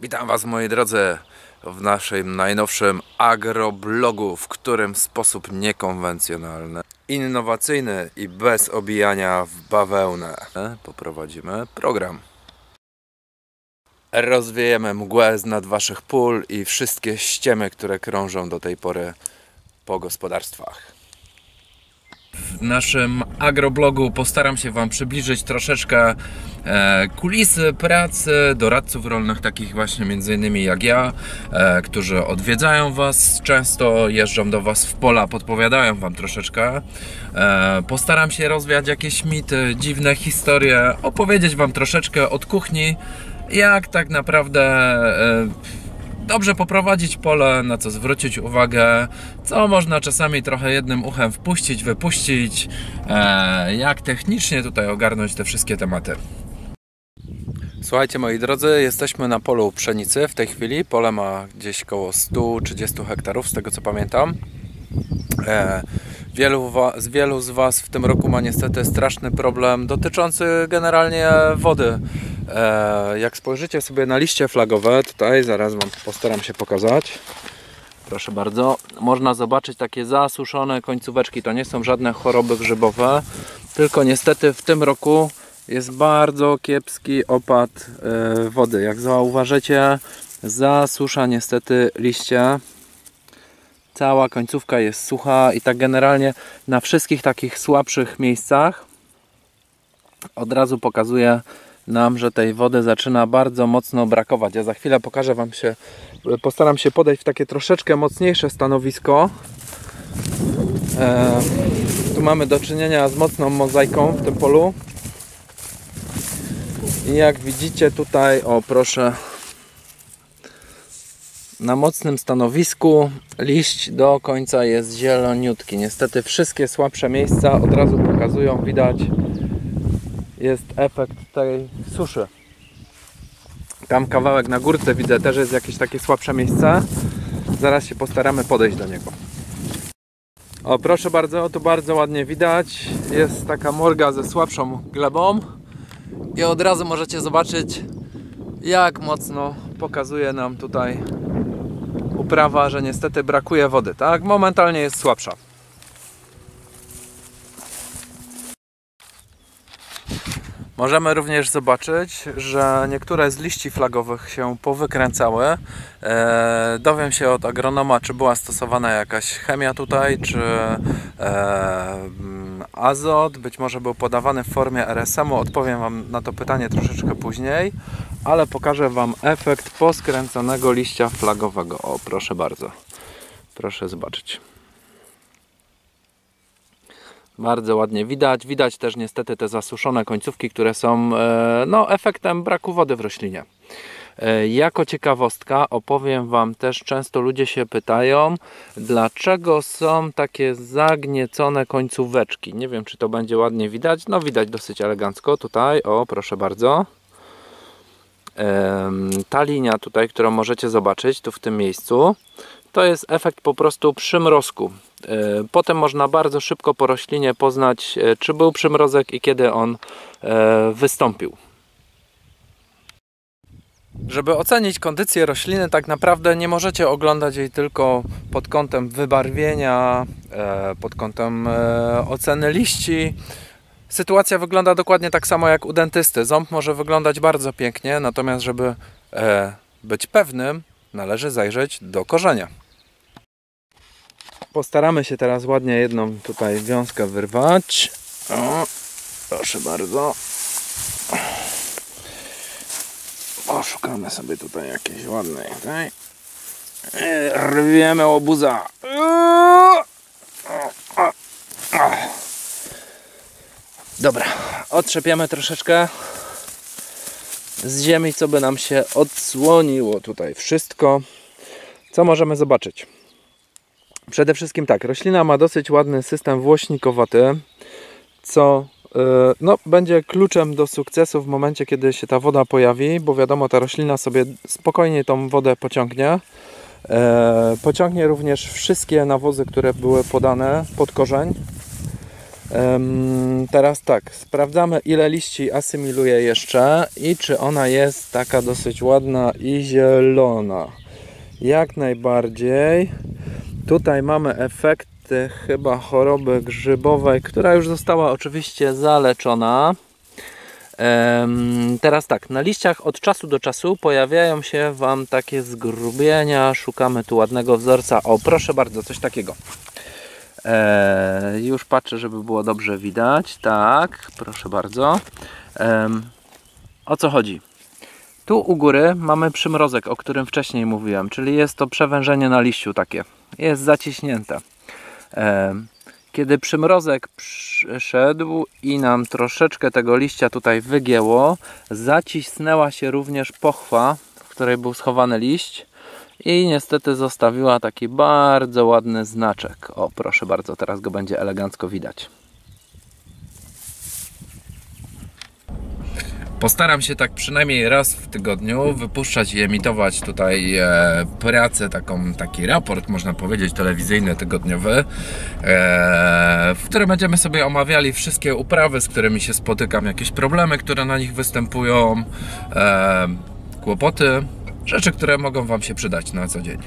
Witam Was moi drodzy w naszym najnowszym agroblogu, w którym w sposób niekonwencjonalny, innowacyjny i bez obijania w bawełnę poprowadzimy program. Rozwiejemy mgłę z nad Waszych pól i wszystkie ściemy, które krążą do tej pory po gospodarstwach. W naszym agroblogu postaram się Wam przybliżyć troszeczkę e, kulisy pracy doradców rolnych, takich właśnie między innymi jak ja, e, którzy odwiedzają Was często, jeżdżą do Was w pola, podpowiadają Wam troszeczkę. E, postaram się rozwiać jakieś mity, dziwne historie, opowiedzieć Wam troszeczkę od kuchni, jak tak naprawdę dobrze poprowadzić pole, na co zwrócić uwagę, co można czasami trochę jednym uchem wpuścić, wypuścić, e, jak technicznie tutaj ogarnąć te wszystkie tematy. Słuchajcie moi drodzy, jesteśmy na polu pszenicy w tej chwili. Pole ma gdzieś około 130 hektarów, z tego co pamiętam. Wielu, z wielu z Was w tym roku ma niestety straszny problem dotyczący generalnie wody E, jak spojrzycie sobie na liście flagowe, tutaj zaraz Wam postaram się pokazać. Proszę bardzo, można zobaczyć takie zasuszone końcóweczki. To nie są żadne choroby grzybowe, tylko niestety w tym roku jest bardzo kiepski opad e, wody. Jak zauważycie, zasusza niestety liście. Cała końcówka jest sucha i tak generalnie na wszystkich takich słabszych miejscach od razu pokazuje nam, że tej wody zaczyna bardzo mocno brakować. Ja za chwilę pokażę Wam się, postaram się podejść w takie troszeczkę mocniejsze stanowisko. E, tu mamy do czynienia z mocną mozaiką w tym polu. I jak widzicie tutaj, o proszę, na mocnym stanowisku liść do końca jest zieloniutki. Niestety wszystkie słabsze miejsca od razu pokazują, widać jest efekt tej suszy. Tam kawałek na górce widzę też jest jakieś takie słabsze miejsce. Zaraz się postaramy podejść do niego. O proszę bardzo, tu bardzo ładnie widać. Jest taka morga ze słabszą glebą. I od razu możecie zobaczyć jak mocno pokazuje nam tutaj uprawa, że niestety brakuje wody. Tak, momentalnie jest słabsza. Możemy również zobaczyć, że niektóre z liści flagowych się powykręcały. E, dowiem się od agronoma, czy była stosowana jakaś chemia tutaj, czy e, azot, być może był podawany w formie RSM-u. Odpowiem Wam na to pytanie troszeczkę później, ale pokażę Wam efekt poskręconego liścia flagowego. O, proszę bardzo. Proszę zobaczyć. Bardzo ładnie widać. Widać też niestety te zasuszone końcówki, które są e, no, efektem braku wody w roślinie. E, jako ciekawostka opowiem Wam też, często ludzie się pytają, dlaczego są takie zagniecone końcóweczki. Nie wiem, czy to będzie ładnie widać. No widać dosyć elegancko tutaj, o proszę bardzo. Ta linia tutaj, którą możecie zobaczyć tu w tym miejscu, to jest efekt po prostu przymrozku. E, potem można bardzo szybko po roślinie poznać, e, czy był przymrozek i kiedy on e, wystąpił. Żeby ocenić kondycję rośliny, tak naprawdę nie możecie oglądać jej tylko pod kątem wybarwienia, pod kątem oceny liści. Sytuacja wygląda dokładnie tak samo jak u dentysty. Ząb może wyglądać bardzo pięknie, natomiast żeby być pewnym, należy zajrzeć do korzenia. Postaramy się teraz ładnie jedną tutaj wiązkę wyrwać. O, proszę bardzo. Poszukamy sobie tutaj jakiejś ładnej. Tutaj. Rwiemy obuza. Dobra, otrzepiemy troszeczkę z ziemi, co by nam się odsłoniło tutaj wszystko. Co możemy zobaczyć? Przede wszystkim tak, roślina ma dosyć ładny system włośnikowaty, co e, no, będzie kluczem do sukcesu w momencie, kiedy się ta woda pojawi, bo wiadomo, ta roślina sobie spokojnie tą wodę pociągnie. E, pociągnie również wszystkie nawozy, które były podane pod korzeń. Teraz tak, sprawdzamy ile liści asymiluje jeszcze i czy ona jest taka dosyć ładna i zielona. Jak najbardziej. Tutaj mamy efekty chyba choroby grzybowej, która już została oczywiście zaleczona. Teraz tak, na liściach od czasu do czasu pojawiają się Wam takie zgrubienia. Szukamy tu ładnego wzorca. O, proszę bardzo, coś takiego. E, już patrzę, żeby było dobrze widać. Tak, proszę bardzo. O co chodzi? Tu u góry mamy przymrozek, o którym wcześniej mówiłem, czyli jest to przewężenie na liściu takie. Jest zaciśnięte. Kiedy przymrozek przyszedł i nam troszeczkę tego liścia tutaj wygięło, zacisnęła się również pochwa, w której był schowany liść i niestety zostawiła taki bardzo ładny znaczek. O, proszę bardzo, teraz go będzie elegancko widać. Postaram się tak przynajmniej raz w tygodniu wypuszczać i emitować tutaj e, pracę, taką, taki raport, można powiedzieć, telewizyjny, tygodniowy, e, w którym będziemy sobie omawiali wszystkie uprawy, z którymi się spotykam, jakieś problemy, które na nich występują, e, kłopoty, rzeczy, które mogą Wam się przydać na co dzień.